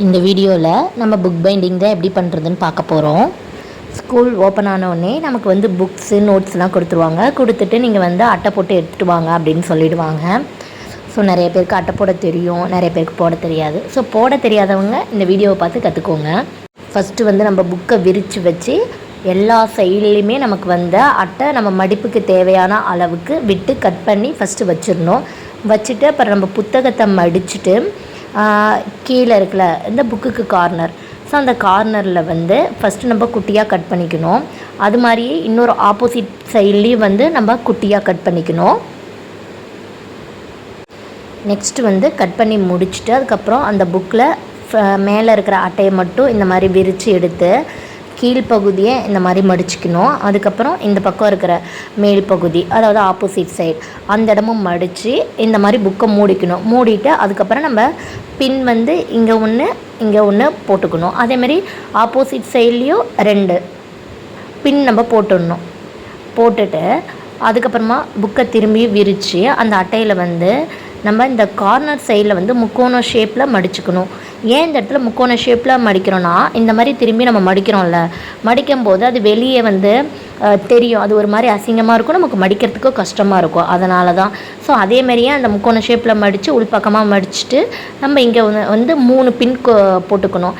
இந்த வீடியோவில் நம்ம புக் பைண்டிங் தான் எப்படி பண்ணுறதுன்னு பார்க்க போகிறோம் ஸ்கூல் ஓப்பன் ஆனவுடனே நமக்கு வந்து புக்ஸு நோட்ஸ்லாம் கொடுத்துருவாங்க. கொடுத்துட்டு நீங்கள் வந்து அட்டை போட்டு எடுத்துகிட்டு வாங்க அப்படின்னு சொல்லிடுவாங்க. ஸோ நிறைய பேருக்கு அட்டை போட தெரியும். நிறைய பேருக்கு போட தெரியாது. ஸோ போட தெரியாதவங்க இந்த வீடியோவை பார்த்து கற்றுக்கோங்க ஃபஸ்ட்டு வந்து நம்ம புக்கை விரித்து வச்சு எல்லா சைட்லேயுமே நமக்கு வந்த அட்டை நம்ம மடிப்புக்கு தேவையான அளவுக்கு விட்டு கட் பண்ணி ஃபஸ்ட்டு வச்சிடணும். வச்சுட்டு அப்புறம் நம்ம புத்தகத்தை மடிச்சுட்டு கீழே இருக்குல்ல இந்த புக்குக்கு கார்னர் ஸோ அந்த கார்னரில் வந்து ஃபஸ்ட்டு நம்ம குட்டியாக கட் பண்ணிக்கணும். அது மாதிரியே இன்னொரு ஆப்போசிட் சைட்லேயும் வந்து நம்ம குட்டியாக கட் பண்ணிக்கணும். நெக்ஸ்ட்டு வந்து கட் பண்ணி முடிச்சுட்டு அதுக்கப்புறம் அந்த புக்கில் மேலே இருக்கிற அட்டையை மட்டும் இந்த மாதிரி விரித்து எடுத்து கீழ்ப்பகுதியை இந்த மாதிரி மடிச்சுக்கணும். அதுக்கப்புறம் இந்த பக்கம் இருக்கிற மேல் பகுதி அதாவது ஆப்போசிட் சைடு அந்த இடமும் மடித்து இந்த மாதிரி புக்கை மூடிக்கணும். மூடிட்டு அதுக்கப்புறம் நம்ம பின் வந்து இங்கே ஒன்று இங்கே ஒன்று போட்டுக்கணும். அதேமாதிரி ஆப்போசிட் சைட்லேயும் ரெண்டு பின் நம்ம போட்டுடணும். போட்டுட்டு அதுக்கப்புறமா புக்கை திரும்பி விரித்து அந்த அட்டையில் வந்து நம்ம இந்த கார்னர் சைடில் வந்து முக்கோண ஷேப்பில் மடிச்சுக்கணும். ஏன் இந்த இடத்துல முக்கோண ஷேப்பில் மடிக்கிறோன்னா இந்த மாதிரி திரும்பி நம்ம மடிக்கிறோம்ல. மடிக்கும் போது அது வெளியே வந்து தெரியும். அது ஒரு மாதிரி அசிங்கமாக இருக்கும். நமக்கு மடிக்கிறதுக்கும் கஷ்டமாக இருக்கும். அதனால தான் ஸோ அதே மாதிரியே அந்த முக்கோண ஷேப்பில் மடித்து உள்பக்கமாக மடிச்சுட்டு நம்ம இங்கே வந்து மூணு பின் போட்டுக்கணும்.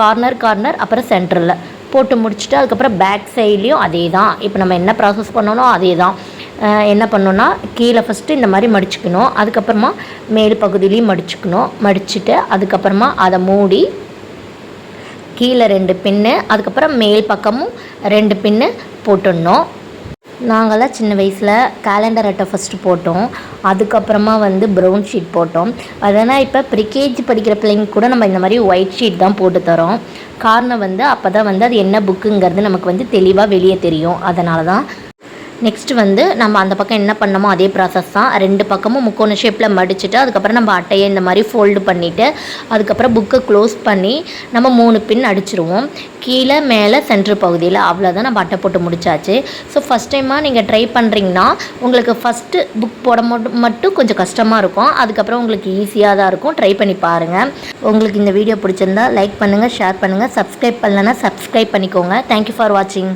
கார்னர் கார்னர் அப்புறம் சென்டரில் போட்டு முடிச்சுட்டு அதுக்கப்புறம் பேக் சைட்லேயும் அதே தான் இப்போ நம்ம என்ன ப்ராசஸ் பண்ணணும் அதே தான் என்ன பண்ணணும்னா கீழே ஃபஸ்ட்டு இந்த மாதிரி மடிச்சுக்கணும். அதுக்கப்புறமா மேல் பகுதியிலையும் மடிச்சுக்கணும். மடிச்சுட்டு அதுக்கப்புறமா அதை மூடி கீழே ரெண்டு பின்னு அதுக்கப்புறம் மேல் பக்கமும் ரெண்டு பின்னு போட்டுடணும். நாங்களாம் சின்ன வயசில் கேலண்டர் அட்டை ஃபஸ்ட்டு போட்டோம். அதுக்கப்புறமா வந்து ப்ரௌன் ஷீட் போட்டோம். அதனால் இப்போ ப்ரிகேஜி படிக்கிற பிள்ளைங்க கூட நம்ம இந்த மாதிரி ஒயிட் ஷீட் தான் போட்டு தரோம். காரணம் வந்து அப்போ தான் வந்து அது என்ன புக்குங்கிறது நமக்கு வந்து தெளிவாக வெளியே தெரியும். அதனால தான் நெக்ஸ்ட் வந்து நம்ம அந்த பக்கம் என்ன பண்ணமோ அதே ப்ராசஸ் தான். ரெண்டு பக்கமும் முக்கோண ஷேப்பில் மடிச்சுட்டு அதுக்கப்புறம் நம்ம அட்டையை இந்த மாதிரி ஃபோல்டு பண்ணிவிட்டு அதுக்கப்புறம் புக்கை க்ளோஸ் பண்ணி நம்ம மூணு பின் அடிச்சிருவோம். கீழே மேலே சென்ட்ரு பகுதியில். அவ்வளோதான் நம்ம அட்டை போட்டு முடிச்சாச்சு. ஸோ ஃபஸ்ட் டைமாக நீங்கள் ட்ரை பண்ணுறீங்கன்னா உங்களுக்கு ஃபஸ்ட்டு புக் போட மட்டும் மட்டும் கொஞ்சம் கஷ்டமாக இருக்கும். அதுக்கப்புறம் உங்களுக்கு ஈஸியாக தான் இருக்கும். ட்ரை பண்ணி பாருங்கள் உங்களுக்கு இந்த வீடியோ பிடிச்சிருந்தா லைக் பண்ணுங்கள் ஷேர் பண்ணுங்கள் சப்ஸ்கிரைப் பண்ணலைன்னா சப்ஸ்கிரைப் பண்ணிக்கோங்க. தேங்க்யூ ஃபார் வாட்சிங்